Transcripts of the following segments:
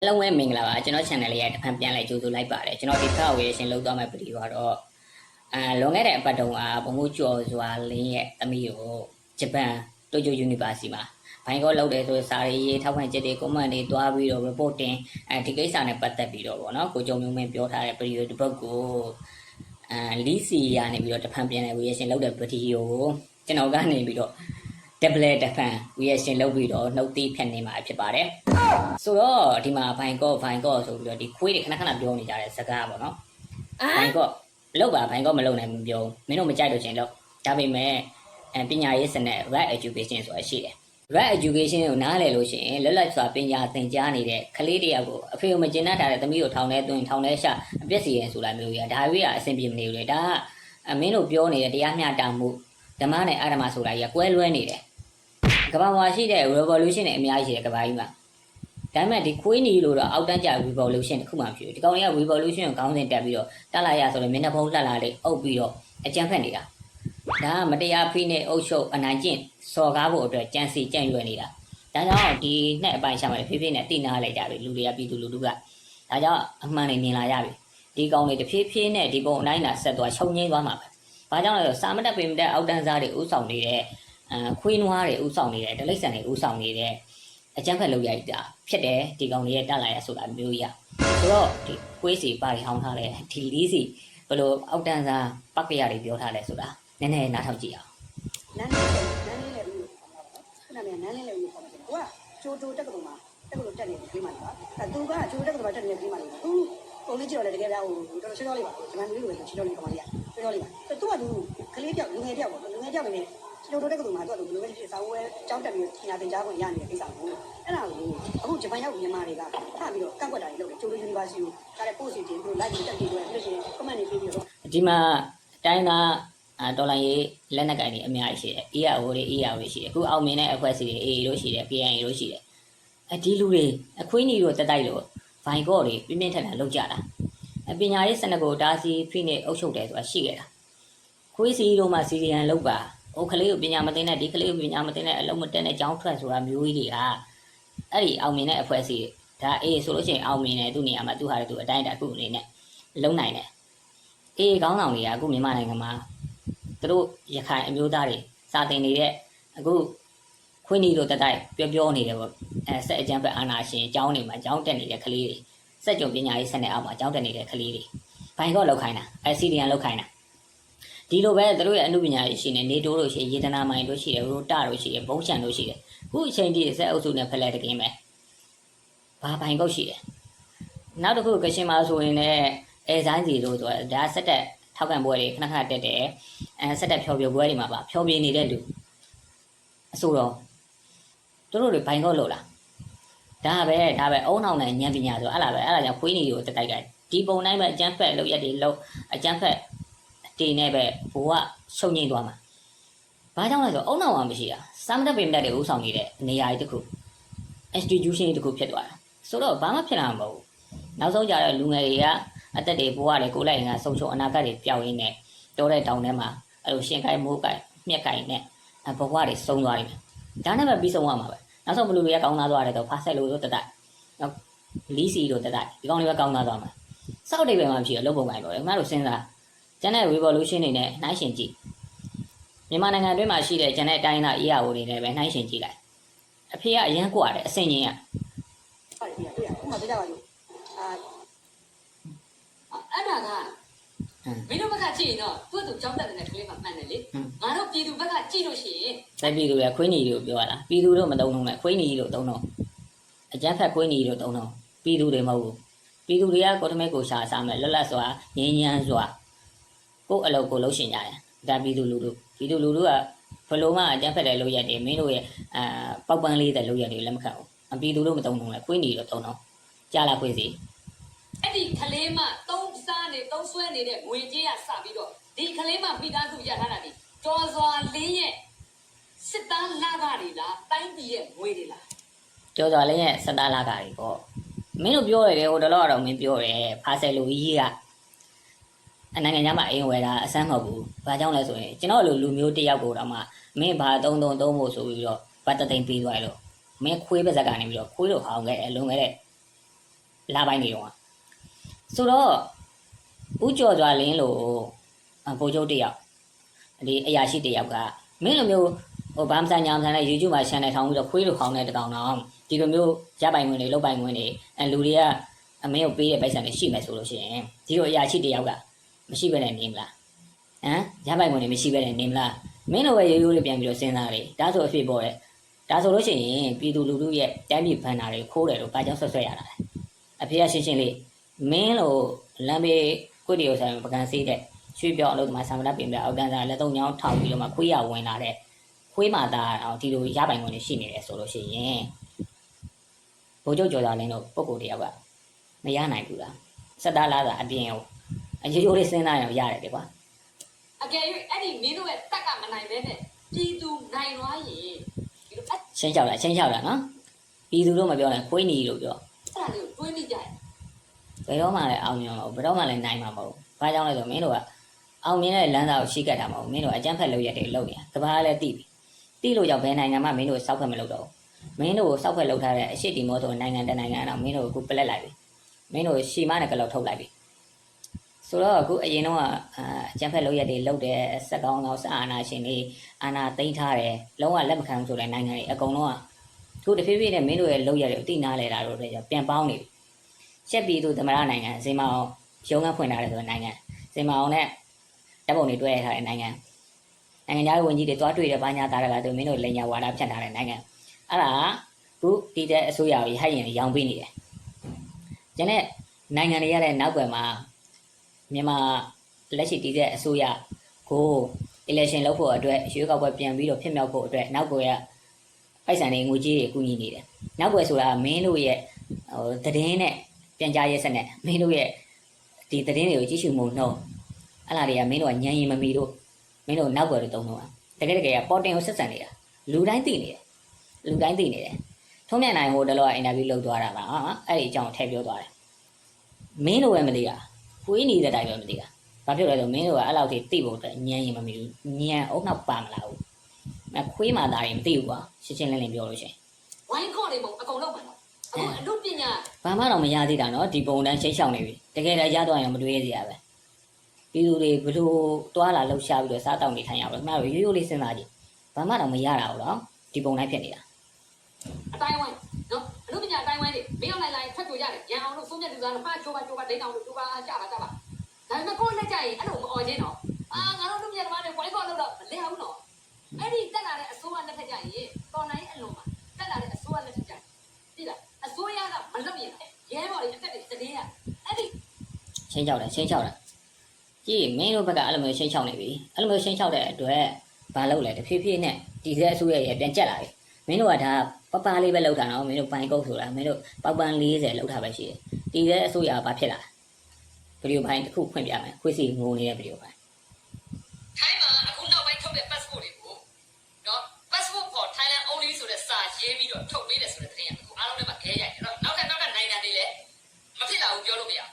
အားလုံးပဲမင်္ဂလာပါကျွန်တော် channel လေးရဲ့တစ်ဖန်ပြန်လဲကြိုဆိုလိုက်ပါတယ်ကျွန်တော်ဒီဖက်ဝေရှင်လောက်သွားမဲ့ဗီဒီယိုကတော့အာလွန်ခဲ့တဲ့အပတ်တုန်းကဘုံမိုးကျော်စွာလင်းရဲ့သမီးကိုဂျပန်တိုကျို University မှာဘိုင်းကောလောက်တယ်ဆိုစာရေးထောက်ခံချက်တွေ comment တွေတွားပြီးတော့ report တင်အဲဒီကိစ္စနဲ့ပတ်သက်ပြီးတော့ဗောနော်ကိုကြုံမျိုးမင်းပြောထားတဲ့ဗီဒီယိုတစ်ပုဒ်ကိုအာလီစီရနေပြီးတော့တစ်ဖန်ပြန်လဲဝေရှင်လောက်တဲ့ဗီဒီယိုကိုကျွန်တော်ကနေပြီးတော့ double တစ်ဖန် reaction လုပ်ပြီးတော့နှုတ်သီးဖြတ်နေမှာဖြစ်ပါတယ်ဆိုတော့ဒီမှာဘိုင်ကောဘိုင်ကောဆိုပြီးတော့ဒီခွေးတွေခဏခဏပြောနေကြတဲ့စကားပေါ့နော်ဘိုင်ကောလောက်ပါဘိုင်ကောမလုံနိုင်ဘူးပြောမင်းတို့မကြိုက်လို့ချင်းလို့ဒါပေမဲ့အဲပညာရေးစနစ် right education ဆိုတာရှိတယ် right education ကိုနားလည်လို့ရှိရင်လွတ်လပ်စွာပညာသင်ကြားနေတဲ့ကလေးတယောက်ကိုအဖေကမကျင်တတ်တဲ့သမီးကိုထောင်ထဲသွင်းထောင်ထဲရှာအပြစ်စီရင်ဆိုတာမျိုးကြီးဒါဝိကအဆင်ပြေမနေဘူးလေဒါကအမင်းတို့ပြောနေတဲ့တရားမျှတမှုဓမ္မနဲ့အာဓမ္မဆိုတာကြီးကကွဲလွဲနေတယ် ကမ္ဘာမှာရှိတဲ့ revolution တွေအများကြီးရှိတယ်ကမ္ဘာကြီးမှာဒါပေမဲ့ဒီ queen ကြီးလို့တော့အောက်တန်းကျ revolution တစ်ခုမှမရှိဘူးဒီကောင်လေးက revolution ကိုခေါင်းစဉ်တက်ပြီးတော့တက်လာရဆိုတော့မျက်နှာဖုံးလှလာလေးအုပ်ပြီးတော့အကြမ်းဖက်နေတာဒါကမတရားဖိနေအုပ်ချုပ်အနိုင်ကျင့်စော်ကားဖို့အတွက်ကြံစီကြံ့ရွယ်နေတာဒါကြောင့်ဒီနှစ်အပိုင်းရှာမှာဖြည်းဖြည်းနဲ့တည်နာလိုက်ကြပြီလူတွေကပြည်သူလူထုကဒါကြောင့်အမှန်တွေမြင်လာရပြီဒီကောင်လေးတဖြည်းဖြည်းနဲ့ဒီပုံအတိုင်းလာဆက်သွားချုပ်ငိမ့်သွားမှာပဲဘာကြောင့်လဲဆိုတော့စာမတက်ပင်မတက်အောက်တန်းစားတွေဥဆောင်နေတဲ့ အာခွေးနွားတွေဥဆောင်နေတယ်ဒလိဆန်တွေဥဆောင်နေတယ်အကျန်းဖက်လောက်ရိုက်တာဖြစ်တယ်ဒီကောင်တွေရဲ့တက်လာရဆိုတာမျိုးရဆိုတော့ဒီခွေးစီပါရီဟောင်းထားတယ်ဒီလေးစီဘလို့အောက်တန်းစားပကရတွေပြောထားလဲဆိုတာနည်းနည်းနားထောင်ကြည့်အောင်နန်းလေးနန်းလေးလည်းဦးလို့ခေါ်တာပေါ့ခုနကနန်းလေးလည်းဦးလို့ခေါ်တယ်ကိုကချိုးချိုးတက်ကတော်မှာတက်ကတော်တက်နေတယ်ပြီးမှလားအဲသူကချိုးတက်ကတော်မှာတက်နေတယ်ပြီးမှလားသူပုံလေးကြည့်တော့လည်းတကယ်လားဟိုတော်တော်ရှင်းတော့လေးပါဒီမှာလေးလိုရှင်းတော့လေးကောင်လေးရရှင်းတော့လေးပါသူကသူကလေးပြောက်လူငယ်ပြောက်ပေါ့လူငယ်ပြောက်နေတယ် က်ပဲနဲ့ချိုးတိုးတက်ကတော်မှာသူကလူငယ်ဖြစ်စာဝဲကြောင်းတက်ပြီးညာတင်ကြားခွင့်ရနေတဲ့ကိစ္စကိုအဲ့ဒါကိုအခုဂျပန်ရောက်မြန်မာတွေကထပြီးတော့ကန့်ကွက်တာတွေလုပ်တယ်ချိုးတိုး University ကိုဒါလည်း post တွေတင်ပြီး live တက်ပြီးတော့ပြီးရှင် comment တွေပြီးပြီးတော့ဒီမှာအတိုင်းသားအာတော်လိုင်းရေးလက်နက်ကိုင်တွေအများကြီးရှိတယ် EAO တွေ EAO တွေရှိတယ်အခုအောင်မြင်တဲ့အဖွဲ့အစည်းတွေ AA တို့ရှိတယ် PNA တို့ရှိတယ်အဲဒီလူတွေအခွေးညီတို့တက်တိုက်လို့ဘိုင်ကော့တွေပြင်းပြင်းထန်ထန်လောက်ကြတာအပညာရေးစနစ်ကိုတားဆီးဖိနေအုပ်ချုပ်တယ်ဆိုတာရှိခဲ့တာခွေးစီတို့မှစီရီယန်လောက်ပါ ဟိုကလေးကိုပညာမသိတဲ့ဒီကလေးကိုပညာမသိတဲ့အလုံးမတက်တဲ့ကျောင်းထွက်ဆိုတာမျိုးကြီးတွေကအဲ့ဒီအောင်မြင်တဲ့အဖွဲ့အစည်းတွေဒါအေးဆိုလို့ရှိရင်အောင်မြင်တယ်သူ့နေရာမှာသူ့ဟာတွေသူအတိုင်းအတာခုအနေနဲ့လုံးနိုင်တယ်အေးခေါင်းဆောင်တွေကအခုမြန်မာနိုင်ငံမှာသူတို့ရခိုင်အမျိုးသားတွေစာတင်နေတဲ့အခုခွင်းနီတို့တက်တိုက်ပြောပြောနေတယ်ပေါ့အဲဆက်အကြမ်းဖက်အာဏာရှင်အကြောင်းတွေမှာအကြောင်းတက်နေတဲ့ကလေးတွေစက်ကြုံပညာရေးစနစ်အောက်မှာအကြောင်းတက်နေတဲ့ကလေးတွေဘိုင်ကော့လောက်ခိုင်းတာအဲစီဒီယန်လောက်ခိုင်းတာ ဒီလိုပဲသူတို့ရဲ့အမှုပညာရေးရှိနေနေတိုးတို့ရှိရေတနာမိုင်တို့ရှိတယ်ရိုတာတို့ရှိတယ်ဘုံချန်တို့ရှိတယ်အခုအချိန်ထိစက်အုပ်စုနဲ့ဖလက်တကင်းပဲဘာဘိုင်ကော့ရှိတယ်နောက်တစ်ခုကရှင်မာဆိုရင်လည်းအဲဆိုင်စီလို့ဆိုတာဒါစက်တက်ထောက်ခံပွဲတွေခဏခဏတက်တယ်အဲစက်တက်ဖြောပြပွဲတွေမှာပါဖြောပြနေတဲ့လူအဆိုတော့တို့တို့တွေဘိုင်ကော့လို့လားဒါပဲဒါပဲအုံနောက်နဲ့ညံပညာဆိုအဲ့လားပဲအဲ့ဒါကြောင့်ခွေးနေတွေကိုတက်တိုက်ကဒီပုံတိုင်းပဲအကျန်းဖက်လောက်ရက်တွေလောက်အကျန်းဖက် တေနဲ့ပဲဘိုးကရှုံငိမ့်သွားမှာဘာကြောင့်လဲဆိုအုံနောက်မှာမရှိတာစာမတက်ပင်တက်တွေဥဆောင်နေတဲ့နေရာကြီးတစ်ခု institution တစ်ခုဖြစ်သွားတာဆိုတော့ဘာမှဖြစ်လာမှာမဟုတ်ဘူးနောက်ဆုံးကြတော့လူငယ်တွေကအသက်တွေဘဝတွေကိုလိုက်ရင်ကဆုံးချုံအနာဂတ်တွေပျောက်ရင်းနဲ့တောတဲ့တောင်ထဲမှာအဲ့လိုရှင်ကိုင်းမိုးကိုင်းမြက်ကိုင်းနဲ့ဘဝတွေဆုံးသွားတယ်ဒါနဲ့ပဲပြီးဆုံးသွားမှာပဲနောက်ဆုံးဘလူတွေကကောင်းသားသွားတယ်တော့ဖားဆက်လို့ဆိုတတ်နောက်လီစီတို့တတ်ဒီကောင်တွေကကောင်းသားသွားမှာစောက်တိတ်ပဲမှဖြစ်ရလုံးပုံပိုင်းတော့တယ်ခင်ဗျားတို့စဉ်းစား ကျန်တဲ့ revolution တွေနဲ့နှိုင်းယှဉ်ကြည့်မြန်မာနိုင်ငံတွင်းမှာရှိတဲ့ကျန်တဲ့တိုင်းသားအေးရဝတွေနဲ့ပဲနှိုင်းယှဉ်ကြည့်လိုက်အဖေကအရန်ကွာတယ်အစင်ကြီးကဟုတ်ပါသေးတယ်ပါလို့အာအဲ့ဒါကမင်းတို့ဘက်ကကြည့်ရင်တော့သူ့သူကြောက်တတ်တဲ့ကလေးမှမှန်တယ်လေငါတို့ပြည်သူဘက်ကကြည့်လို့ရှိရင်တိုက်ပြည်သူရခွေးညီတို့ပြောရလားပြည်သူတို့မတုံတော့မဲ့ခွေးညီတို့တုံတော့အကြမ်းဖက်ခွေးညီတို့တုံတော့ပြည်သူတွေမဟုတ်ဘူးပြည်သူတွေကကိုယ်တမဲကိုရှာစားမဲ့လွတ်လပ်စွာငြိမ်းချမ်းစွာ ကိုယ့်အလုပ်ကိုလုပ်ရှင်ကြတယ်ဒါပြည်သူလူထုပြည်သူလူထုကဘလို့မှအကျန်းဖက်တဲ့လုပ်ရက်တွေမင်းတို့ရဲ့အာပောက်ပန်းလေးတဲ့လုပ်ရက်တွေလက်မခံဘူးအပြည်သူတို့မတုံးတော့နဲ့ခွေးညီတို့တုံးတော့ကြားလာခွေးစီအဲ့ဒီကလေးမှသုံးစားနေသုံးဆွဲနေတဲ့ငွေကြေးရစပြီးတော့ဒီကလေးမှမိသားစုရထားတာဒီတော်စွာလေးရဲ့စစ်သားလာတာတွေလားတိုင်းပြည်ရဲ့ငွေတွေလားကြောစွာလည်းရဲ့စတာလာကတွေပေါ့မင်းတို့ပြောရတယ်ဟိုတလောကတော့မင်းပြောတယ်ဖာဆယ်လူကြီးကအ နိုင်ငံခြားမှာအိမ်ဝယ်တာအဆန်းမဟုတ်ဘူး။ဘာကြောင့်လဲဆိုရင်ကျွန်တော်လိုလူမျိုးတစ်ယောက်ကိုတော့မှမင်းဘာသုံးသုံးသုံးဖို့ဆိုပြီးတော့ဗတ်တသိမ့်ပြီးသွားတယ်လို့မင်းခွေးပါဇက်ကနေပြီးတော့ခွေးလို့ဟောင်းခဲ့အလုံးခဲ့တဲ့လာပိုင်းနေတော့ဆိုတော့ဦးကျော်စွာလင်းလို့ဗိုလ်ချုပ်တယောက်ဒီအရာရှိတယောက်ကမင်းလိုမျိုးဟိုဗမ်းစံညာမစံနဲ့ YouTube မှာ channel ထောင်ပြီးတော့ခွေးလိုခေါင်းတဲ့တကောင်တော့ဒီလိုမျိုးရပိုင်ဝင်တွေလောက်ပိုင်ဝင်တွေအဲလူတွေကအမင်းကိုပေးတဲ့ပိုက်ဆံတွေရှိမယ်ဆိုလို့ရှိရင်ဒီလိုအရာရှိတယောက်က မရှိဘဲနဲ့နေမလားဟမ်ရပိုင်ဝင်တွေမရှိဘဲနဲ့နေမလားမင်းလိုပဲရိုးရိုးလေးပြန်ပြီးတော့စဉ်းစားလေဒါဆိုအဖြစ်ပေါ်တယ်ဒါဆိုလို့ရှိရင်ပြည်သူလူထုရဲ့တိုင်းပြည်ဘဏ္ဍာတွေခိုးတယ်လို့ဘာကြောင့်ဆွဆွဲရတာလဲအဖေကရှင်းရှင်းလေးမင်းလိုလမ်းဘေးကိုတီယိုဆိုင်ပကံစီးတဲ့ရွှေပြောင်းအလုပ်သမားဆံမလက်ပြင်ပြအောက်တန်းစားလက်သုံးချောင်းထောက်ပြီးတော့မှခွေးရဝင်လာတဲ့ခွေးမာသားအောင်ဒီလိုရပိုင်ဝင်တွေရှိနေတယ်ဆိုလို့ရှိရင်ဘိုးချုပ်ကျော်သားလင်းတို့ပုံကိုယ်တယောက်ကမရနိုင်ဘူးလားစက်သားလားသာအပြင်ဟိုအ ရိုးရိုးလေးစဉ်းစားရင်ရတယ်လေကွာအကယ်၍အဲ့ဒီမင်းတို့ရဲ့တက်ကမနိုင်ပဲနဲ့ပြည်သူနိုင်သွားရင်ဒီလိုအဲ့ရှင်းလျှောက်တာရှင်းလျှောက်တာနော်ပြည်သူတို့မပြောနဲ့ခွေးနီလို့ပြောအဲ့ဒါလေးကိုတွေးမိကြတယ်ဘယ်တော့မှလည်းအောင်မြင်မှာမဟုတ်ဘယ်တော့မှလည်းနိုင်မှာမဟုတ်ဘာကြောင့်လဲဆိုမင်းတို့ကအောင်မြင်တဲ့လမ်းစာကိုရှိကတ်တာမဟုတ်မင်းတို့အကြမ်းဖက်လုပ်ရက်တွေလုပ်နေတာကဘာလည်းတိပြီတိလို့ကြောင့်ဘယ်နိုင်ငံမှမင်းတို့စောက်ဖက်မလုပ်တော့ဘူးမင်းတို့ကိုစောက်ဖက်လုပ်ထားတဲ့အရှိတီမောဆိုနိုင်ငံတနိုင်ငံတော့မင်းတို့ကိုအခုပလက်လိုက်ပြီမင်းတို့ရှီမနဲ့ကလောက်ထုတ်လိုက်ပြီ ဆိုတော့အခုအရင်တော့အကြမ်းဖက်လုပ်ရက်တွေလုပ်တဲ့စက်ကောင်းကောင်စအာနာရှင်တွေအာနာသိမ်းထားတယ်လုံးဝလက်မခံဘူးဆိုတဲ့နိုင်ငံတွေအကုန်လုံးကသူတဖြည်းဖြည်းနဲ့မင်းတို့ရဲ့လုပ်ရက်တွေကိုတိနာလဲတာတို့လည်းပြန်ပေါင်းနေပြီရှက်ပြည်သူသမရနိုင်ငံဇင်မအောင်ရုံးကဖွင့်ထားတယ်ဆိုတဲ့နိုင်ငံဇင်မအောင်နဲ့တပ်ပုံတွေတွဲရထားတဲ့နိုင်ငံနိုင်ငံသားဝန်ကြီးတွေတွားတွေ့တဲ့ဘာညာတာရကသူမင်းတို့လိန်ညာဝါဒဖြတ်ထားတဲ့နိုင်ငံအဲ့ဒါခုဒီတဲ့အစိုးရကိုဟဲ့ရင်ရောင်းပေးနေတယ်ကျန်တဲ့နိုင်ငံတွေရတဲ့နောက်ွယ်မှာ မြန်မာလက်ရှိတည်တဲ့အစိုးရကို election လုပ်ဖို့အတွက်ရွေးကောက်ပွဲပြန်ပြီးတော့ဖြစ်မြောက်ဖို့အတွက်နောက်ွယ်ကပိုက်ဆံတွေငွေကြေးတွေကူညီနေတယ်နောက်ွယ်ဆိုတာမင်းတို့ရဲ့ဟိုသတင်းနဲ့ပြန်ကြားရဲစက်နဲ့မင်းတို့ရဲ့ဒီသတင်းတွေကိုကြည့်ရှုမှုနှုံးအဲ့လားတွေကမင်းတို့ကညံရင်မမီတို့မင်းတို့နောက်ွယ်တွေတုံးတော့တကယ်တကယ်ကပေါ်တင်ကိုဆက်ဆံနေတာလူတိုင်းသိနေတယ်လူတိုင်းသိနေတယ်ထုံးမြတ်နိုင်ဟိုတလောကအင်တာဗျူးလုပ်သွားတာပါဟာအဲ့ဒီအကြောင်းထည့်ပြောသွားတယ်မင်းတို့ပဲမသိတာ ဝေးနေတဲ့အတိုင်းပဲမသိတာဘာဖြစ်လဲဆိုမင်းတို့ကအဲ့လောက်ထိသိဖို့ညံရင်မမီဘူးညံအောင်နောက်ပါမလာဘူးမခွေးမှသားရင်မသိဘူးကွာရှင်းရှင်းလင်းလင်းပြောလို့ရှိရင်ဝိုင်းခေါ်နေပုံအကုန်လုံးပါတော့အခုအမှုပညာဘာမှတော့မရသေးတာနော်ဒီပုံတန်းချိန်ချောင်နေပြီတကယ်လည်းရတော့ရင်မတွေးစရာပဲပြည်သူတွေဘလို့တွာလာလှုပ်ရှားပြီးတော့စားတောက်နေထိုင်ရပါလို့ခင်ဗျားတို့ရိုးရိုးလေးစဉ်းစားကြည့်ဘာမှတော့မရတာဘူးနော်ဒီပုံတိုင်းဖြစ်နေတာအတိုင်းဝိုင်း င်းဝိုင်းတွေမင်းအောင်လိုက်လိုက်ဖက်ကိုရတယ်ရန်အောင်လို့ဆုံးဖြတ်သူစားလို့ဖာချိုးပါချိုးပါဒိန်းအောင်လို့ချိုးပါကြပါကြပါဒါပေမဲ့ကိုယ်လက်ကြရင်အဲ့လိုမအော်ချင်းတော့အာငါတို့လူပြန်သမားတွေဝိုင်းခေါ်လို့တော့မလဲဘူးနော်အဲ့ဒီတက်လာတဲ့အစိုးရလက်ထက်ကြရင်တော်နိုင်အလုံးမှာတက်လာတဲ့အစိုးရလက်ထက်ကြရင်သိလားအစိုးရကမလုပ်ရင်ရဲဘော်တွေအသက်တွေတည်ရအဲ့ဒီချင်းချောက်တယ်ချင်းချောက်တယ်ကြည့်မင်းတို့ဘက်ကအဲ့လိုမျိုးချင်းချောက်နေပြီအဲ့လိုမျိုးချင်းချောက်တဲ့အတွက်ဘာလုပ်လဲတဖြည်းဖြည်းနဲ့ဒီတဲ့အစိုးရရဲ့ပြန်ကျက်လာပြီ မင်းတို့ကဒါပပလေးပဲလောက်တာနော်မင်းတို့ပိုင်ကုတ်ဆိုတာမင်းတို့ပောက်ပန်း40လောက်တာပဲရှိတယ်ဒီတဲ့အစိုးရကဘာဖြစ်လာဗီဒီယိုဖိုင်တစ်ခုဖွင့်ပြမယ်ခွေးစီငိုနေတဲ့ဗီဒီယိုဖိုင် ထိုင်းမှာအခုနောက်ပိုင်းထုတ်တဲ့ passport တွေကိုနော် passport for Thailand only ဆိုတဲ့စာရေးပြီးတော့ထုတ်ပေးတယ်ဆိုတဲ့သတင်းကအခုအားလုံးလည်းမခဲရိုက်တယ်နော်နောက်ထပ်နောက်ထပ်နိုင်ငံတွေလည်းမဖြစ်လာဘူးပြောလို့မရဘူး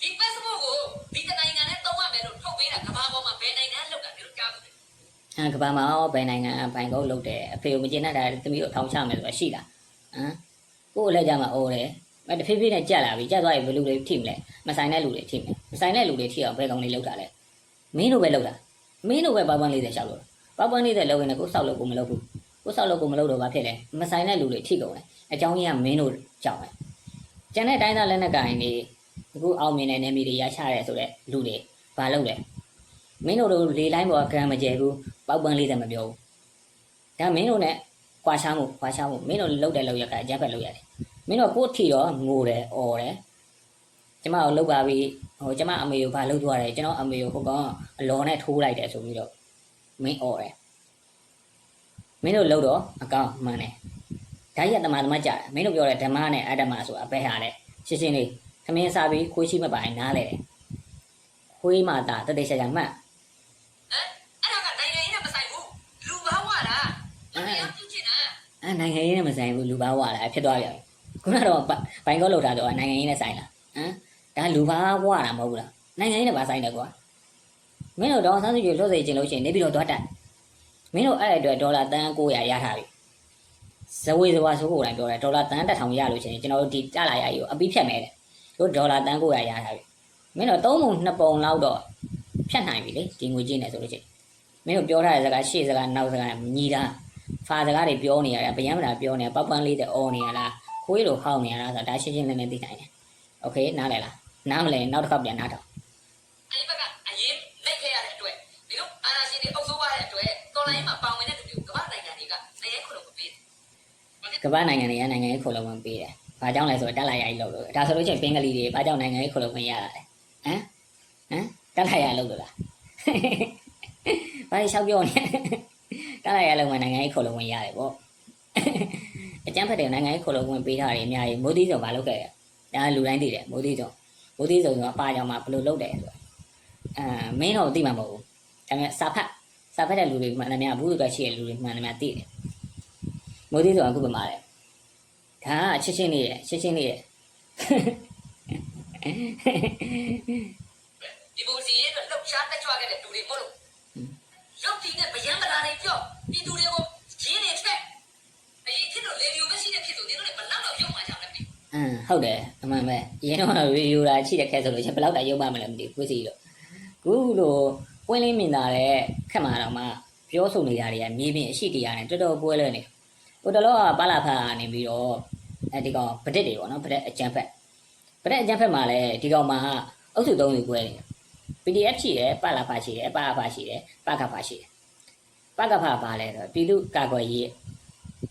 ဒီ passport ကိုဒီတစ်နိုင်ငံနဲ့သုံးရမယ်လို့ထုတ်ပေးတာကမ္ဘာပေါ်မှာဘယ်နိုင်ငံလောက်တာဒီလိုကြားဘူး အဲ ကဘာမှာရောဘယ်နိုင်ငံဘိုင်ကုတ်လုပ်တယ်အဖေကိုမကျေနပ်တာသမီးကိုထောင်ချမယ်ဆိုတာရှိလားဟမ်ကိုယ်လည်းကြမှာအိုးတယ်အဲတဖြည်းဖြည်းနဲ့ကြက်လာပြီကြက်သွားရင်ဘယ်လူတွေထိမလဲမဆိုင်တဲ့လူတွေထိမယ်မဆိုင်တဲ့လူတွေထိအောင်ဘယ်ကောင်လေးလောက်တာလဲမင်းတို့ပဲလောက်တာမင်းတို့ပဲပေါပန်း40ရှောက်လို့ပေါပန်း40လောက်ရင်လည်းကိုယ်ဆောက်လို့ကိုမလုပ်ဘူးကိုယ်ဆောက်လို့ကိုမလုပ်တော့ဘာဖြစ်လဲမဆိုင်တဲ့လူတွေထိကုန်တယ်အကြောင်းကြီးကမင်းတို့ကြောင့်ပဲကျန်တဲ့တိုင်းသားလက်နက်ကင်တွေအခုအောင်မြင်တဲ့နေမီတွေရချရဲဆိုတဲ့လူတွေဘာလုပ်လဲ မင်းတို့လေလိုင်းပေါ်ကံမကျဲဘူး ပေါက်ပန်းလေးတယ်မပြောဘူးဒါမင်းတို့ ਨੇ ကွာရှားမှုကွာရှားမှုမင်းတို့လှုပ်တယ်လှုပ်ရက်ကအကြမ်းဖက်လှုပ်ရတယ်မင်းတို့ကိုယ့်ထီတော့ငိုတယ်អော်တယ်ကျမကိုလှုပ်ပါပြီဟိုကျမအမေကိုဗာလှုပ်သွားတယ်ကျွန်တော်အမေကိုဟိုကောင်အလော်နဲ့ထိုးလိုက်တယ်ဆိုပြီးတော့မင်းអော်တယ်မင်းတို့လှုပ်တော့အကောင်မှန်တယ်ဒါကြီးကတမန်တမန်ကြတယ်မင်းတို့ပြောတဲ့ဓမ္မနဲ့အတ္တမဆိုတာဘယ်ဟာလဲရှင်းရှင်းလေးခမင်းစားပြီးခွေးရှိမပိုင်နားလဲတယ်ခွေးမှတာတတိချာချာမှတ် အဲနိုင်ငံရေးနဲ့မဆိုင်ဘူးလူဘာဝလာဖြစ်သွားပြန်ပြီခုနကတော့ဘဘိုင်ကောလောက်တာတော့နိုင်ငံရေးနဲ့ဆိုင်လားဟမ်ဒါလူဘာဝတာမဟုတ်ဘူးလားနိုင်ငံရေးနဲ့ဘာဆိုင်လဲကွာမင်းတို့တော့ဆန်းစုကြည်လွတ်စေချင်လို့ရှိရင်နေပြီးတော့သွားတက်မင်းတို့အဲ့အတွက်ဒေါ်လာတန်း900ရထားပြီဇဝေဇဝါဆိုကိုယ်တိုင်ပြောတယ်ဒေါ်လာတန်တစ်ထောင်ရလို့ရှိရင်ကျွန်တော်တို့ဒီကြလာရကြီးကိုအပြီးဖြတ်မယ်တဲ့တို့ဒေါ်လာတန်900ရထားပြီမင်းတို့သုံးပုံနှစ်ပုံလောက်တော့ဖြတ်နိုင်ပြီလေဒီငွေကြေးနဲ့ဆိုလို့ရှိရင်မင်းတို့ပြောထားတဲ့စကားရှေ့စကားနောက်စကားညီတာ ဖာစကားတွေပြောနေရတယ်ဗျံမတာပြောနေပတ်ပန်းလေးတဲ့အော်နေရလားခွေးလိုခောက်နေရလားဆိုတာဒါရှင်းရှင်းလင်းလင်းသိနိုင်တယ်โอเคနားလည်လားနားမလဲနောက်တစ်ခါပြန်နားထောင် အဲ့ဒီဘက်ကအရင်လိုက်ခဲ့ရတဲ့အတွက်ဒီလိုအာဏာရှင်တွေအုပ်စိုးရတဲ့အတွက်တော်လိုင်းမှာပါဝင်တဲ့လူတွေကမ္ဘာနိုင်ငံတွေကနိုင်ငံခုလုံးမပေးဘူး ကမ္ဘာနိုင်ငံတွေကနိုင်ငံရေးခုံလုံးဝင်ပေးတယ်။ဘာကြောင့်လဲဆိုတော့တက်လာရည်လို့လို့ဒါဆိုလို့ချင်းပင်ကလေးတွေဘာကြောင့်နိုင်ငံရေးခုံလုံးဝင်ရတာလဲ။ဟမ်ဟမ်တက်လာရည်လို့လို့လား။ဘာလျှောက်ပြောနေ။တ က်လာရည်လုံးဝင်နိုင်ငံရေးခုံလုံးဝင်ရတယ်ပေါ့။အကျန်းဖက်တဲ့နိုင်ငံရေးခုံလုံးဝင်ပေးထားတယ်အများကြီးမိုးသီးစုံဘာလုပ်ခဲ့ရ။ဒါလူတိုင်းသိတယ်မိုးသီးစုံမိုးသီးစုံကအပါကြောင့်မှဘယ်လိုလုပ်တယ်ဆိုတော့အာမင်းတော့သိမှာမဟုတ်ဘူး။ဒါပေမဲ့စာဖတ်စာဖတ်တဲ့လူတွေမှန်တယ်များဘူးတို့ရှိတဲ့လူတွေမှန်တယ်များသိတယ်။မိုးသီးစုံကအခုပဲမှာတယ်။ဒါကချစ်ချင်းလေးရဲ့ချစ်ချင်းလေးရဲ့ဒီပုံစီရဲ့လှုပ်ရှားတက်ကြွခဲ့တဲ့လူတွေမဟုတ်လို့ ရုပ်တည်တဲ့ဗျံမလာတွေပြောပြည်သူတွေကိုရင်းနေချက်အရင်ဖြစ်တော့လေဒီယိုပဲရှိတဲ့ဖြစ်ဆိုဒီလိုလေဘလောက်တော့ရုံမှကြအောင်လဲအင်းဟုတ်တယ်အမှန်ပဲရင်းတော့ရေဒီယိုလာချိတဲ့ခက်ဆိုလို့ချင်းဘယ်တော့တရုပ်မှမလဲမသိဘူးကိုစီလို့ခုလိုပွင့်လင်းမြင်သာတဲ့ခက်မှာတော့မှပြောဆိုနေကြတွေကမြေပြင်အရှိတရားနဲ့တော်တော်ပွဲလဲနေဟိုတလောကပါလာဖာနေပြီးတော့အဲဒီကောင်ပဒစ်တွေပေါ့နော်ပဒစ်အကြံဖက်ပဒစ်အကြံဖက်မှာလည်းဒီကောင်မှာအုပ်စုသုံးစုပွဲနေ PDF ရှိတယ်ပါလာဖာရှိတယ်ပါလာဖာရှိတယ်ပါကဖာရှိတယ်ပါကဖာပါလဲဆိုပြည်သူကာကွယ်ရေး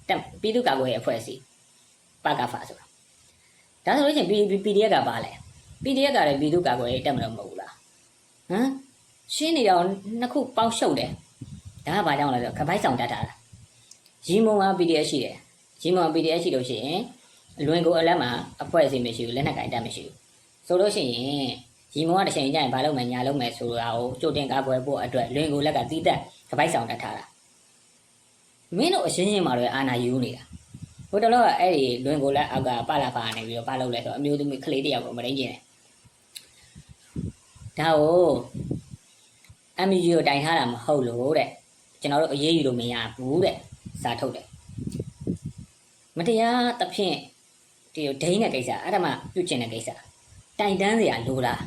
တက်ပြည်သူကာကွယ်ရေးအဖွဲ့အစည်းပါကဖာဆိုတာဒါဆိုလို့ချင်း PDF ကပါလဲ PDF ကလည်းပြည်သူ့ကာကွယ်ရေးတက်မလို့မဟုတ်ဘူးလားဟမ်ရှင်းနေတော့နှစ်ခုပေါင်းရှုပ်တယ်ဒါကဘာကြောင့်လဲဆိုတော့ခပိုက်ဆောင်တတ်တာရီမုံက PDF ရှိတယ်ရီမုံက PDF ရှိလို့ရှိရင်လွင်ကိုအလက်မှာအဖွဲ့အစည်းမရှိဘူးလက်နက်ကင်တက်မရှိဘူးဆိုလို့ရှိရင် ရီမုံကတစ်ချိန်ကျရင်ဘာလုပ်မယ်ညာလုပ်မယ်ဆိုတာကိုကြိုတင်ကာကွယ်ဖို့အတွက်လွင်ကိုလက်ကတီးတက်ခပိုက်ဆောင်တတ်ထားတာမင်းတို့အရှင်းရှင်းမှာတော့အာနာယူနေတာဟိုတလောကအဲ့ဒီလွင်ကိုလက်အောက်ကပလာပါနေပြီးတော့ပလုပ်လဲဆိုအမျိုးသမီးကလေးတယောက်ကိုမရင်းကျင်တယ်ဒါကိုအမီဂျီကိုတိုင်ထားတာမဟုတ်လို့တဲ့ကျွန်တော်တို့အရေးယူလို့မရဘူးတဲ့စာထုတ်တယ်မတရားသဖြင့်ဒီဒိန်းတဲ့ကိစ္စအဲ့ဒါမှပြုတ်ကျင်တဲ့ကိစ္စတိုင်တန်းစရာလိုလား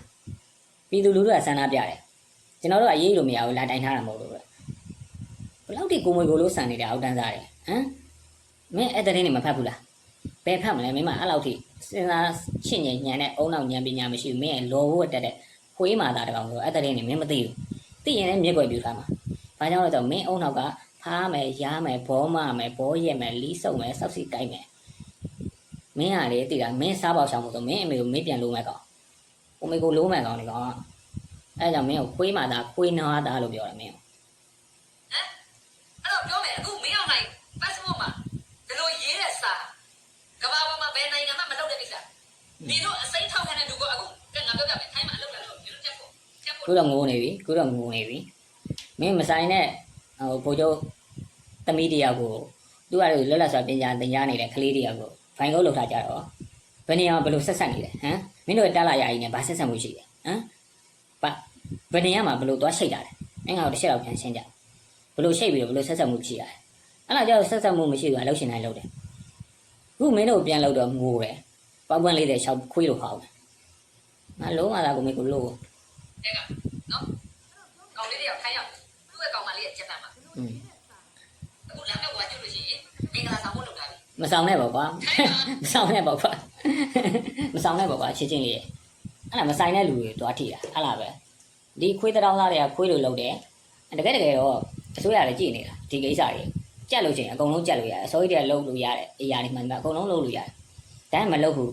ပြည်သူလူထုကဆန္ဒပြတယ်ကျွန်တော်တို့အရေးယူလို့မရဘူးလာတိုင်ထားတာမဟုတ်လို့တဲ့ဘယ်လောက်ထိကိုမွေကိုလို့ဆန်နေတာအောက်တန်းစားတယ်ဟမ်မင်းအဲ့တဲ့နေမဖတ်ဘူးလားဘယ်ဖတ်မလဲမင်းမအဲ့လောက်ထိစဉ်းစားရှင်းညံညံနဲ့အုံနောက်ညံပညာမရှိဘူးမင်းရဲ့လောဘတက်တဲ့ခွေးမာတာတကောင်ဆိုအဲ့တဲ့နေမင်းမသိဘူးသိရင်လည်းမျက်ွယ်ပြူထားမှာဘာကြောင့်လဲဆိုတော့မင်းအုံနောက်ကဖားမယ်ရားမယ်ဘောမမယ်ဘောရက်မယ်လီးစုံမယ်စောက်စီကိုက်မယ်မင်းကလေသိတာမင်းစားပေါက်ချောင်းမို့ဆိုမင်းအမေကိုမင်းပြန်လို့မဲ့ကောင် ကိုမေကိုလုံးမဲ့ကောင်ဒီကောင်ကအဲ့ကြောင့်မင်းကိုခွေးမာတာခွေးနာတာလို့ပြောတယ်မင်းအဲ့တော့ပြောမယ်အခုမင်းအောင်နိုင် passport မှာဒီလိုရေးတဲ့စာကဘာပေါ်မှာဘယ်နိုင်ငံမှမလုပ်တဲ့ကိစ္စဒီလိုအစိမ်းထောက်ခံတဲ့လူကအခုကငါပြောပြမယ်ထိုင်းမှာအလုပ်လာလို့ဒီလိုတက်ဖို့တက်ဖို့ခုတော့ငိုနေပြီခုတော့ငိုနေပြီမင်းမဆိုင်နဲ့ဟိုဘိုးချုပ်သမီးတယောက်ကိုသူကလည်းလွတ်လပ်စွာပညာသင်ကြားနေတဲ့ကလေးတယောက်ကိုဘိုင်ကုတ်လောက်ထားကြတော့ ဘယ်နေရာမှာဘယ်လိုဆက်ဆက်နေလဲဟမ်မင်းတို့တက်လာရရင်လည်းဘာဆက်ဆက်မှုရှိလဲဟမ်ဘာဘယ်နေရာမှာဘယ်လိုသွားရှိတ်တာလဲမင်းကတော့တစ်ချက်တော့ပြန်ရှင်းကြဘယ်လိုရှိတ်ပြီးတော့ဘယ်လိုဆက်ဆက်မှုရှိတာလဲအဲ့ဒါကြောင့်ဆက်ဆက်မှုမရှိဘူးအလုပ်ရှင်တိုင်းလုပ်တယ်ခုမင်းတို့ပြန်လုပ်တော့ငိုတယ်ပေါက်ပွန့်လေးတဲ့ရှောက်ခွေးလိုဟောင်းတယ်ငါလုံးဝသာကိုမင်းကိုလို့တဲ့ကနော်ကောင်လေးတယောက်ထိုင်းရောက်သူ့ရဲ့ကောင်မလေးကဂျပန်မှာอืมအခုလာမဲ့ဝါကျလို့ရှိရင်မင်္ဂလာဆောင်ဖို့လုပ်တာပြီ မဆောင်နဲ့ပေါ့ကွာထိုင်းမှာမဆောင်နဲ့ပေါ့ကွာမဆောင်နဲ့ပေါ့ကွာချစ်ချင်းလေးရဲ့အဲ့ဒါမဆိုင်တဲ့လူတွေတွားထိတာအဲ့လားပဲဒီခွေးတောင်းသားတွေကခွေးလိုလုပ်တယ်တကယ်တကယ်တော့အစိုးရလည်းကြည့်နေတာဒီကိစ္စတွေကြက်လို့ချင်းအကုန်လုံးကြက်လို့ရတယ်အစိုးရတွေကလုပ်လို့ရတဲ့အရာတွေမှန်တယ်အကုန်လုံးလုပ်လို့ရတယ်ဒါပေမဲ့မလုပ်ဘူး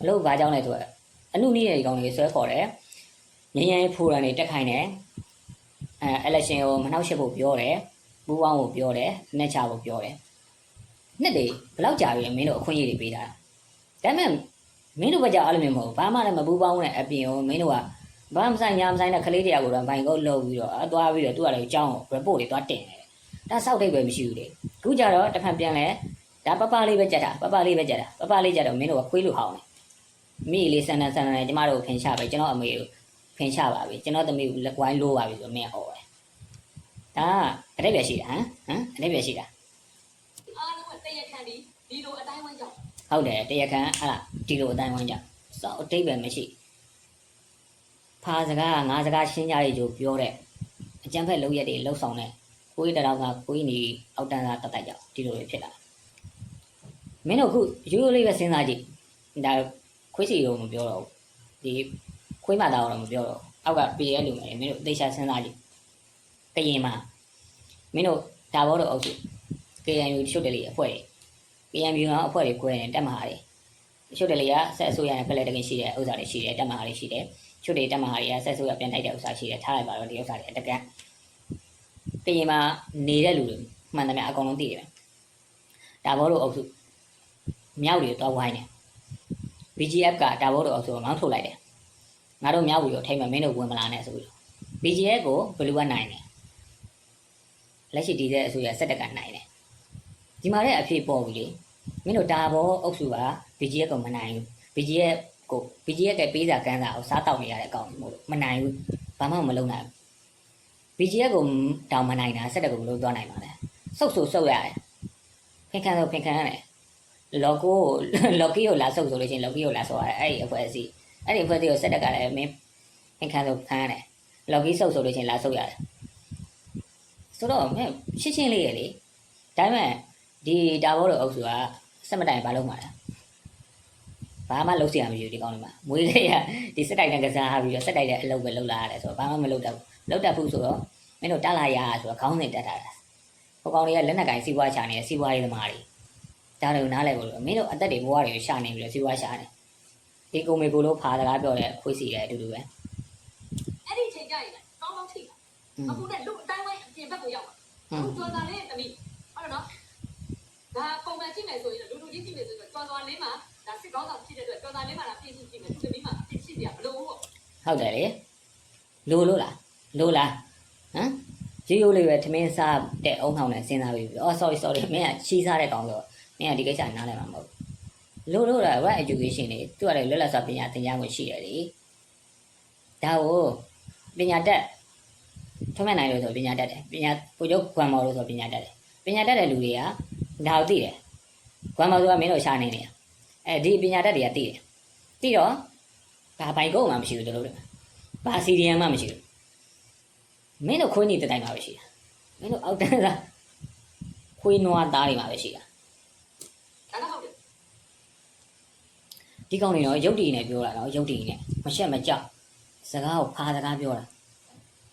မလုပ်ဘာကြောင့်လဲဆိုတော့အနုနည်းတဲ့ကောင်တွေဆွဲခေါ်တယ်ငញ្ញရင်ဖိုရန်တွေတက်ခိုင်းတယ်အဲ election ကိုမနှောက်ယှက်ဖို့ပြောတယ်ပူပေါင်းဖို့ပြောတယ်နဲ့ချဖို့ပြောတယ် နှစ်တွေဘယ်လောက်ကြာပြီလဲမင်းတို့အခွင့်အရေးတွေပေးတာဒါပေမဲ့မင်းတို့ဘက်ကြောင့်အဲ့လိုမျိုးမဟုတ်ဘူးဘာမှလည်းမပူပေါင်းတဲ့အပြင်ကိုမင်းတို့ကဘာမှမဆိုင်ညာမဆိုင်တဲ့ကလေးတယောက်ကိုတော့ဘိုင်ကုတ်လှုပ်ပြီးတော့အသွားပြီးတော့သူကလည်းအကြောင်းကို report တွေသွားတင်တယ်ဒါစောက်တိတ်ပဲမရှိဘူးလေခုကြတော့တစ်ဖက်ပြန်လဲဒါပပလေးပဲကြက်တာပပလေးပဲကြက်တာပပလေးကြတော့မင်းတို့ကခွေးလို့ဟောင်းတယ်မိလေးဆန်ဆန်ဆန်ဆန်ကျမတို့ကိုဖင်ချပဲကျွန်တော်အမေကိုဖင်ချပါပြီကျွန်တော်သမီးကိုလက်ကွိုင်းလိုးပါပြီဆိုတော့မင်းဟောတယ်ဒါကအတိတ်ပဲရှိတာဟမ်ဟမ်အတိတ်ပဲရှိတာအားလုံးက တတရားခံဒီဒီလိုအတိုင်းဝိုင်းကြောင့်ဟုတ်တယ်တရားခံအဲ့ဒါဒီလိုအတိုင်းဝိုင်းကြစောက်အတိတ်ပဲမရှိဖာစကားငါစကားရှင်းကြရကြပြောတဲ့အကျံဖက်လုံးရက်တွေလှုပ်ဆောင်တဲ့ကိုကြီးတရောက်ကကိုကြီးနေအောက်တန်းသားတက်တက်ကြောက်ဒီလိုတွေဖြစ်လာမင်းတို့ခုရိုးရိုးလေးပဲစဉ်းစားကြည့်ဒါခွေးစီတော့မပြောတော့ဘူးဒီခွေးမသားတော့မပြောတော့အောက်ကပြေရလူမယ်မင်းတို့သေချာစဉ်းစားကြည့်ကရင်မှာမင်းတို့ဒါဘောတော့အုပ်စု KNU ချုပ်တယ်လေအဖွဲ့တွေ PNB ကအဖွဲ့တွေကွဲနေတက်မဟာတွေချုပ်တယ်လေကဆက်အစိုးရနဲ့ဖက်လက်တကင်းရှိတဲ့ဥစ္စာတွေရှိတယ်တက်မဟာတွေရှိတယ်ချုပ်တွေတက်မဟာတွေကဆက်အစိုးရပြန်တိုက်တဲ့ဥစ္စာရှိတယ်ထားလိုက်ပါတော့ဒီဥစ္စာတွေအတကန့်ကရင်မှာနေတဲ့လူတွေမှန်တယ်များအကုန်လုံးသိတယ်ဒါဘောတို့အုပ်စုမြောက်တွေတော့ဝိုင်းတယ် BGF ကဒါဘောတို့အုပ်စုကိုမောင်းထုတ်လိုက်တယ်ငါတို့မြောက်ဘူးကိုထိမ့်မယ်မင်းတို့ဝင်မလာနဲ့ဆိုပြီးတော့ BGF ကိုဘယ်လူကနိုင်တယ်လက်ရှိဒီတဲ့အစိုးရစက်တက်ကနိုင်တယ် ဒီမှာလည်းအဖြစ်ပေါ်ပြီလေမင်းတို့ဒါဘောအုပ်စုက BGF ကိုမနိုင်ဘူး BGF ကို BGF ကပေးစာကမ်းစာကိုစားတောက်နေရတဲ့အကောင်မို့လို့မနိုင်ဘူးဘာမှမလုပ်နိုင်ဘူး BGF ကိုတောင်မနိုင်တာစက်တက်ကိုမလုပ်သွားနိုင်ပါနဲ့စုပ်စုပ်စုပ်ရတယ်ဖင်ခံတော့ဖင်ခံရတယ်လော်ကိုလော်ကီကိုလာစုပ်ဆိုလို့ချင်းလော်ကီကိုလာဆိုရတယ်အဲ့ဒီအဖွဲ့အစည်းအဲ့ဒီအဖွဲ့အစည်းကိုစက်တက်ကလည်းမင်းဖင်ခံတော့ခံရတယ်လော်ကီစုပ်ဆိုလို့ချင်းလာစုပ်ရတယ်ဆိုတော့မင်းရှင်းရှင်းလေးရလေဒါပေမဲ့ ဒီတာဘောတော်အုပ်စုကစက်မတိုင်ဘာလုံးမှာလဲဘာမှလုံးစရာမရှိဘူးဒီကောင်းလေးမှာမွေးလေးကဒီစက်တိုက်တဲ့ကစားပြီးတော့စက်တိုက်တဲ့အလုပ်ပဲလုပ်လာရတယ်ဆိုတော့ဘာမှမလုပ်တော့ဘူးလုပ်တတ်ဘူးဆိုတော့မင်းတို့တက်လာရဆိုတော့ခေါင်းစဉ်တက်တာဟိုကောင်းလေးကလက်နက်ကင်စီးပွားချနေတဲ့စီးပွားရေးသမားတွေဒါတွေကိုနားလည်ဖို့လို့မင်းတို့အသက်တွေဘဝတွေကိုရှာနေပြီးတော့စီးပွားရှာနေဒီကိုမေကိုလို့ဖားစကားပြောတဲ့ခွေးစီတယ်အတူတူပဲအဲ့ဒီချိန်ကြရင်ကောင်းကောင်းထိတာအခုနဲ့လူအတိုင်းဝိုင်းအပြင်ဘက်ကိုရောက်ပါအခုတော်တာလေးတမိဟုတ်တော့နော် ဒါပုံမှန်ကြည့်မယ်ဆိုရင်လူလူကြီးကြည့်မယ်ဆိုရင်ကျော်စာလေးမှာဒါစစ်ကောင်းဆောင်ဖြစ်တဲ့အတွက်ကျော်စာလေးမှာဒါပြင်ရှင်းကြည့်မယ်သူတမီမှာအဖြစ်ရှိစရာမလိုဘူးပေါ့ဟုတ်တယ်လေလိုလို့လားလိုလားဟမ်ရိုးရိုးလေးပဲထမင်းစားတဲ့အုံထောင်နဲ့စဉ်းစားပြီးပြီအော် sorry sorry မင်းကချီးစားတဲ့ကောင်ဆိုတော့မင်းကဒီကိစ္စနားလည်မှာမဟုတ်ဘူးလိုလို့လား right education နေသူကလည်းလွတ်လပ်စွာပညာသင်ကြားခွင့်ရှိတယ်လေဒါကိုပညာတတ်ထမင်းနိုင်လို့ဆိုပညာတတ်တယ်ပညာကိုကျုပ်ခွမ်မော်လို့ဆိုပညာတတ်တယ်ပညာတတ်တဲ့လူတွေက ဒါကိုသိတယ်ခွမ်မော်ဆိုတာမင်းတို့ရှာနေနေတာအဲဒီပညာတတ်တွေကသိတယ်သိတော့ဘာဘိုင်ကုန်းမှမရှိဘူးတို့လို့ဘာစီဒီယမ်မှမရှိဘူးမင်းတို့ခွေးညီတဲ့တိုင်းမှာပဲရှိတာမင်းတို့အောက်တန်းကခွေးနွားသားတွေမှာပဲရှိတာဒါတော့ဟုတ်တယ်ဒီကောင်တွေတော့ရုပ်တည်နေပြောတာတော့ရုပ်တည်နေမရှက်မကြောက်စကားကိုဖာစကားပြောတာ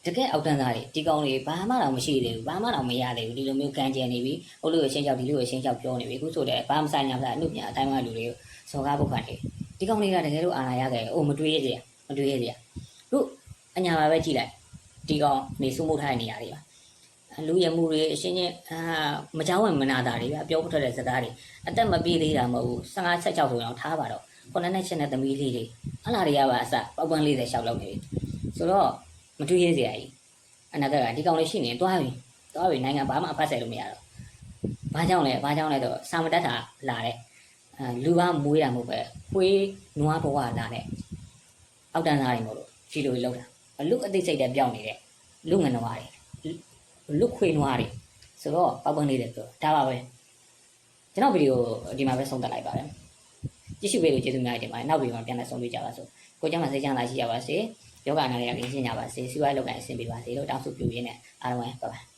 တကယ်အောက်တန်းသားတွေဒီကောင်တွေဘာမှတော့မရှိသေးဘူးဘာမှတော့မရသေးဘူးဒီလိုမျိုးကံကြံနေပြီဟိုလိုရှင်းကြောက်ဒီလိုရှင်းကြောက်ပြောနေပြီအခုဆိုတဲ့ဘာမဆိုင်ညာဖလားအမှုညာအတိုင်းဝလူတွေကိုစော်ကားပုတ်ခံနေဒီကောင်တွေကတကယ်လို့အာနာရခဲ့အိုမတွေးရကြမတွေးရကြခုအညာမှာပဲကြည့်လိုက်ဒီကောင်နေစုမှုထားတဲ့နေရာတွေပါလူရမှုတွေအရှင်းချင်းအာမကြောင်းဝင်မနာတာတွေဗျပြောဖို့ထွက်တဲ့စကားတွေအသက်မပြေးသေးတာမဟုတ်ဘူး15 16ဆိုတော့ထားပါတော့ခုနှစ်နဲ့ရှင်းတဲ့သမီးလေးတွေအလားတွေကပါအစပောက်ပန်း40ရှောက်လောက်နေပြီဆိုတော့ မတူရေးစရာကြီးအနာကဒီကောင်လေးရှိနေတွားပြီတွားပြီနိုင်ငံဘာမှအဖတ်ဆယ်လို့မရတော့ဘာကြောင့်လဲဘာကြောင့်လဲတော့စာမတက်တာလာတဲ့အဲလူကမွေးတာမဟုတ်ပဲခွေးနွားဘဝလာတဲ့အောက်တန်းသားတွေမဟုတ်လို့ဒီလိုလောက်တာလူအသိစိတ်တဲ့ပြောင်းနေတဲ့လူငနွားတွေလွတ်ခွေနွားတွေဆိုတော့ပောက်ပန်းလေးတွေပြောဒါပါပဲကျွန်တော်ဗီဒီယိုဒီမှာပဲဆုံးသက်လိုက်ပါတယ်ကြည့်ရှုပေးလို့ကျေးဇူးများတင်ပါတယ်နောက်ဗီဒီယိုမှာပြန်လည်ဆုံးတွေ့ကြပါစို့ကိုကျမ်းမှာစိတ်ချမ်းသာရှိကြပါစေ ယောဂနာတွေကကင်းရှင်းကြပါစေစီးပွားရေးလုပ်ငန်းအဆင်ပြေပါစေလို့တောင်းဆိုပြုရင်းနဲ့အားလုံးပဲပါပါ